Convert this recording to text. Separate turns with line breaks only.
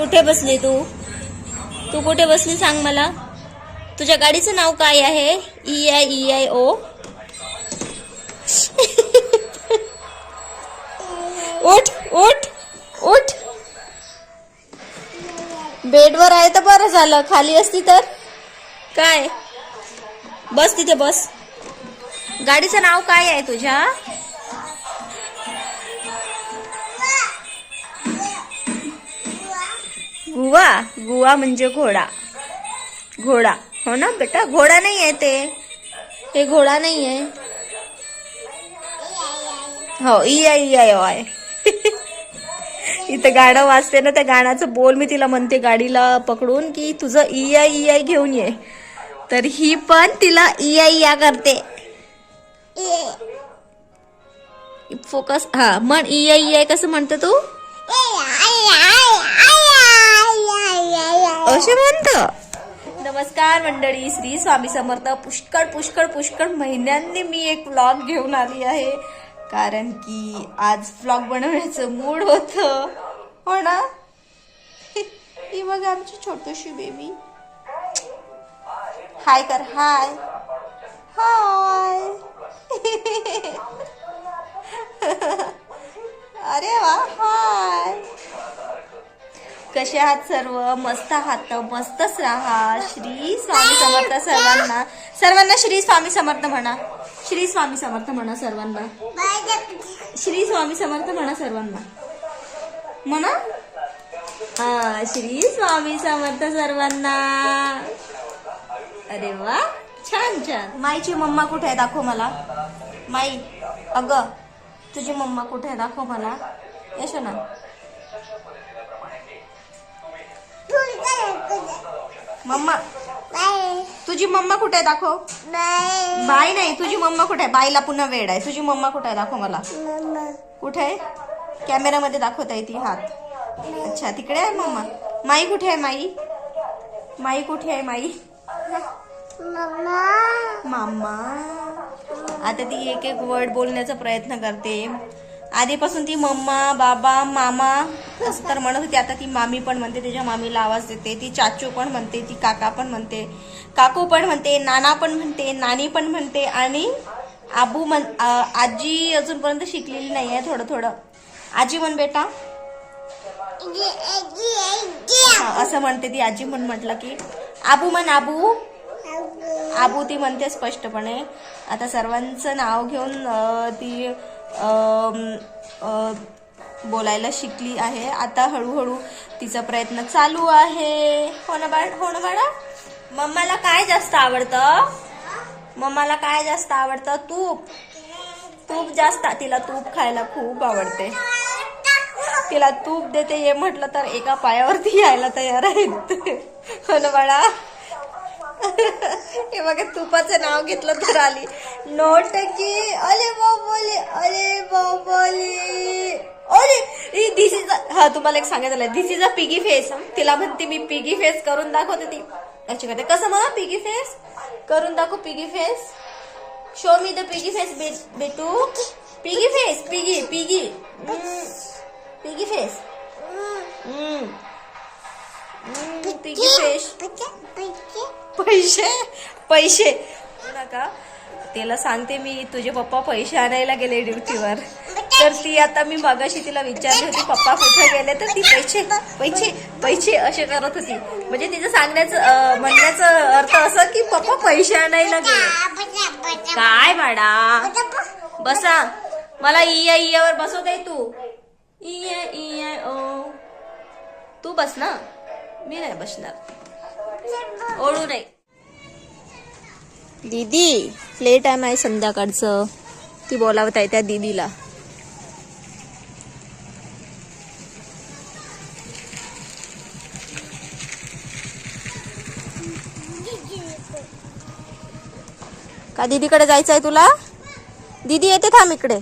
कुठे बसली तू? तू कुठे बसली सांग मला. तुझ्या गाडीचं नाव काय आहे? E I E I O उठ उठ उठ. बेडवर आहे तर बरं झालं. खाली असती तर? काय? बस तिथे बस. गाडीचं नाव काय आहे तुझ्या? गुवा गुवा म्हणजे घोडा. घोडा. हो ना बेटा? घोडा नाही आहे ते. हे घोडा नाही आहे हो ई आय ई आय आहे इथं गाणं वाजते ना त्या गाण्याचं बोल मी तिला म्हणते गाडीला पकडून की तुझं ई आय ई आय घेऊन ये. तर ही पण तिला ई आय या करते फोकस हा म्हण ई आय ई आय कसं म्हणते तू असे म्हणत नमस्कार मंडळी. श्री स्वामी समर्थ. पुष्कळ पुष्कळ पुष्कळ महिन्यांनी मी एक व्लॉग घेऊन आली आहे. कारण की आज व्लॉग बनवण्याचं मूड होत. हो ना? ही बघ आमची छोटीशी बेबी हाय कर हाय हाय अरे वा हाय कसे आहात सर्व? मस्त आहात मस्तच राहा. श्री स्वामी समर्थ सर्वांना. सर्वांना श्री स्वामी समर्थ म्हणा. श्री स्वामी समर्थ म्हणा सर्वांना. श्री स्वामी समर्थ म्हणा सर्वांना. म्हणा. हा श्री स्वामी समर्थ सर्वांना. अरे वा छान छान. माईची मम्मा कुठे आहे दाखव मला. माई अग तुझी मम्मा कुठे आहे दाखव मला. येशो ना. मम्मा. तुझी मम्मा कुठे आहे? दाखव. बाई नाही तुझी मम्मा कुठे आहे? बाईला पुन्हा वेळ आहे. तुझी मम्मा कुठे आहे? दाखव मला. कुठे आहे? कॅमेरामध्ये दाखवता येते हात. अच्छा तिकडे आहे मम्मा. माई कुठे आहे माई? माई कुठे आहे माई? मामा आता ती एक एक वर्ड बोलण्याचा प्रयत्न करते. आधीपासून ती मम्मा बाबा मामा असं तर म्हणत होती. आता ती मामी पण म्हणते तिच्या मामीला आवाज देते. ती चाचू पण म्हणते ती काका पण म्हणते काकू पण म्हणते नाना पण म्हणते नानी पण म्हणते आणि आबू म्हण आजी अजूनपर्यंत शिकलेली नाही आहे थोडं थोडं. आजी म्हण बेटा. असं म्हणते ती आजी म्हण म्हटलं की. आबू म्हण आबू. आबू ती म्हणते स्पष्टपणे. आता सर्वांचं नाव घेऊन ती बोलायला शिकली आहे. आता हळूहळू तिचा प्रयत्न चालू आहे. हो ना बाळ हो ना बाळा? मम्माला काय जास्त आवडतं? मम्माला काय जास्त आवडतं? तूप. तूप जास्त तिला तूप खायला खूप आवडते. तिला तूप देते ये म्हटलं तर एका पायावरती यायला तयार आहेत. हो ना बाळा? हे बघा तुपाचं नाव घेतलं तर आली. नोटकी अरे बाबोले अरे बाबोले. अरे दिस इज हा तुम्हाला एक सांगायचं this is a piggy face तिला म्हणते मी पिगी फेस करून दाखवते ती. अशी करते कसं म्हणा पिगी फेस करून दाखव piggy face show me the piggy face बेटू. Piggy face piggy piggy piggy face piggy face पैसे? पैसे. नका तिला सांगते मी तुझे पप्पा पैसे आणायला गेले ड्युटीवर. तर ती आता मी मगाशी तिला विचारली होती पप्पा कुठे गेले? तर ती पैसे पैसे पैसे असे करत होती. म्हणजे तिचं सांगण्याचं म्हणण्याचं अर्थ असं की पप्पा पैसे आणायला गेले. काय बाडा बसा. मला इया इयावर बसवते बसवत आहे तू. इया इया ओ. तू बस ना. मी नाही बसणार. ओळू नाही. दीदी प्ले टाइम आहे संध्याकाळचं. ती बोलावत आहे त्या दीदीला. का दीदीकडे जायचं आहे तुला? दीदी येते थांब इकडे.